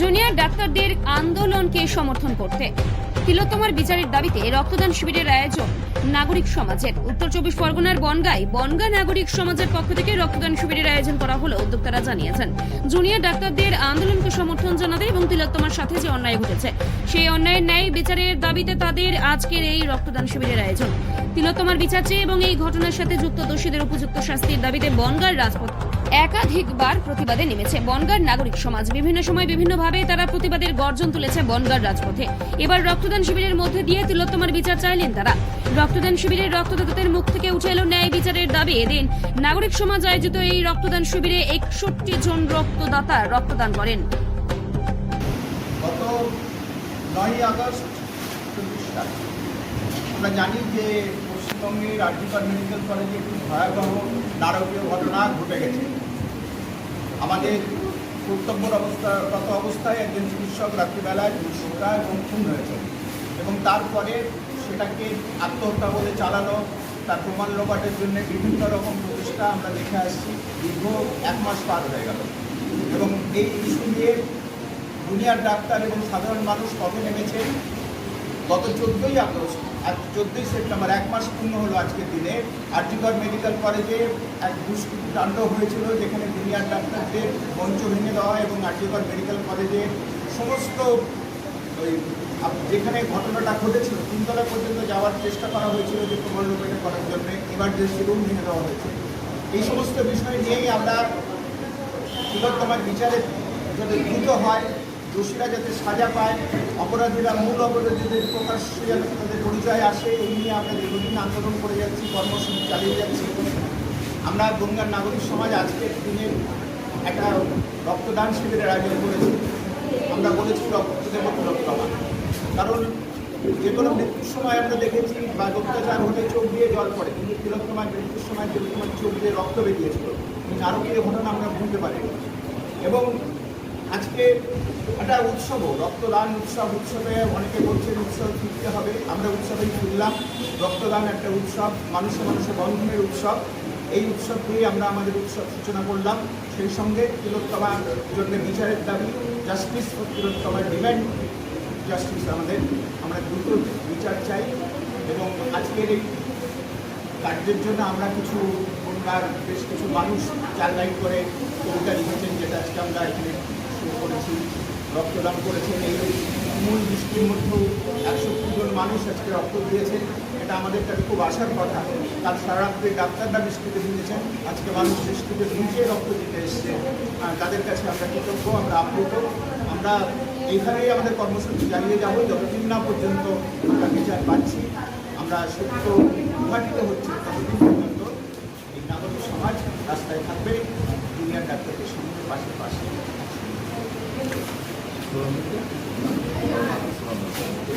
Junior ডাক্তারদের আন্দোলনকে সমর্থন করতে। তিলোত্তমার বিচারের দাবিতে রক্তদান শিবিরের আয়োজন নাগরিক সমাজের। উত্তর চব্বিশ পরগনার বনগাঁয় বনগাঁ নাগরিক সমাজের পক্ষ থেকে রক্তদান শিবিরের আয়োজন করা হলো, উদ্যোক্তারা জানিয়েছেন। জুনিয়র ডাক্তারদের আন্দোলনকে সমর্থন জানাতে এবং তিলোত্তমার সাথে যে অন্যায় ঘটেছে, সেই অন্যায়ের ন্যায় বিচারের দাবিতে তাদের আজকের এই রক্তদান শিবিরের আয়োজন। তিলোত্তমার বিচার চেয়ে এবং এই ঘটনার সাথে যুক্ত দোষীদের উপযুক্ত শাস্তির দাবিতে বনগাঁর রাজপথ একাধিকবার প্রতিবাদে নেমেছে বনগাঁর নাগরিক সমাজ। বিভিন্ন সময় বিভিন্নভাবে তারা প্রতিবাদের গর্জন তুলেছে বনগাঁর রাজপথে। এবার রক্তদান শিবিরের মধ্যে দিয়ে তিলোত্তমার বিচার চাইলেন তারা। রক্তদান শিবিরের রক্তদাতাদের মুখ থেকে উঠে এলো ন্যায় বিচারের দাবি। এদিন নাগরিক সমাজ আয়োজিত এই রক্তদান শিবিরে একষট্টি জন রক্তদাতা রক্তদান করেন। আগস্ট আমরা জানি যে পশ্চিমবঙ্গের আর্জিকর মেডিকেল কলেজে একটি ভয়াবহ নারকীয় ঘটনা ঘটে গেছে। আমাদের কর্তব্যর অবস্থা অবস্থাগত অবস্থায় একজন চিকিৎসক রাত্রিবেলায় দুষ্কৃতা এবং খুন হয়েছে এবং তারপরে সেটাকে আত্মহত্যা বলে চালানো, তার প্রমাণ লোপাটের জন্য বিভিন্ন রকম প্রচেষ্টা আমরা দেখে আসছি, দীর্ঘ এক মাস পার হয়ে গেল। এবং এই ইস্যু নিয়ে দুনিয়ার ডাক্তার এবং সাধারণ মানুষ কবে নেমেছে। গত চোদ্দোই আগস্ট আজ চোদ্দোই সেপ্টেম্বর, এক মাস পূর্ণ হলো আজকের দিনে। আরজিগড় মেডিকেল কলেজে এক দুষ্কৃতি কাণ্ড হয়েছিল, যেখানে দুনিয়ার ডাক্তারদের মঞ্চ ভেঙে দেওয়া এবং আরজিগড় মেডিকেল কলেজে সমস্ত ওই যেখানে ঘটনাটা ঘটেছিল, তিনতলা পর্যন্ত যাওয়ার চেষ্টা করা হয়েছিল যে প্রমাণ রূপায়ণ করার জন্য। ইমার্জেন্সি রুম ভেঙে দেওয়া হয়েছে। এই সমস্ত বিষয় নিয়েই আমরা বিচারে যদি দ্রুত হয় দোষীরা যাতে সাজা পায়, অপরাধীরা মূল অপরাধীদের প্রকাশ্যে যাতে তাদের পরিচয় আসে, এই নিয়ে আমরা দীর্ঘদিন আন্দোলন করে যাচ্ছি, কর্মসূচি চালিয়ে যাচ্ছি। আমরা গঙ্গার নাগরিক সমাজ আজকের দিনে একটা রক্তদান শিবিরের আয়োজন করেছি। আমরা বলেছি রক্তদেব রক্তদান। কারণ যে কোনো মৃত্যুর সময় আমরা দেখেছি, বা অত্যাচার হলে চোখ দিয়ে জল পড়ে। কিন্তু তিলোত্তমার মৃত্যুর সময় তিলোত্তমার চোখ দিয়ে রক্ত বেরিয়েছিল। এই নারকীয় ঘটনা আমরা ভুলতে পারি এবং আজকে একটা উৎসব, রক্তদান উৎসব, উৎসবে অনেকে বলছেন উৎসব ফিরতে হবে। আমরা উৎসবেই ফিরলাম। রক্তদান একটা উৎসব, মানুষে মানুষের বন্ধনের উৎসব। এই উৎসব দিয়ে আমরা আমাদের উৎসব সূচনা করলাম। সেই সঙ্গে তিলোত্তমার জন্য বিচারের দাবি জাস্টিস ফর তিলোত্তমার ডিম্যান্ড জাস্টিস আমাদের। আমরা দ্রুত বিচার চাই এবং আজকের এই কার্যের জন্য আমরা কিছু বনগার বেশ কিছু মানুষ চার লাইন করে কবিতা লিখেছেন যেটা আজকে আমরা এখানে শুরু করেছি রক্তদান করেছেন। এই মূল বৃষ্টির মধ্যেও একষট্টি জন মানুষ আজকে রক্ত দিয়েছেন। এটা আমাদের কাছে খুব আশার কথা। কাল সারা রাত্রে ডাক্তাররা বৃষ্টিতে ভিজেছেন আজকে মানুষ বৃষ্টিতে ভিজে রক্ত দিতে এসছে। তাদের কাছে আমরা কৃতজ্ঞ, আমরা আপ্লুত। আমরা এইভাবেই আমাদের কর্মসূচি চালিয়ে যাব। যতদিন না পর্যন্ত আমরা বিচার পাচ্ছি, আমরা সত্য উদ্ঘাটিত হচ্ছে ততদিন পর্যন্ত এই নাগরিক সমাজ রাস্তায় থাকবে, দুনিয়ার ডাক্তারদের সঙ্গে পাশে পাশে। Thank you.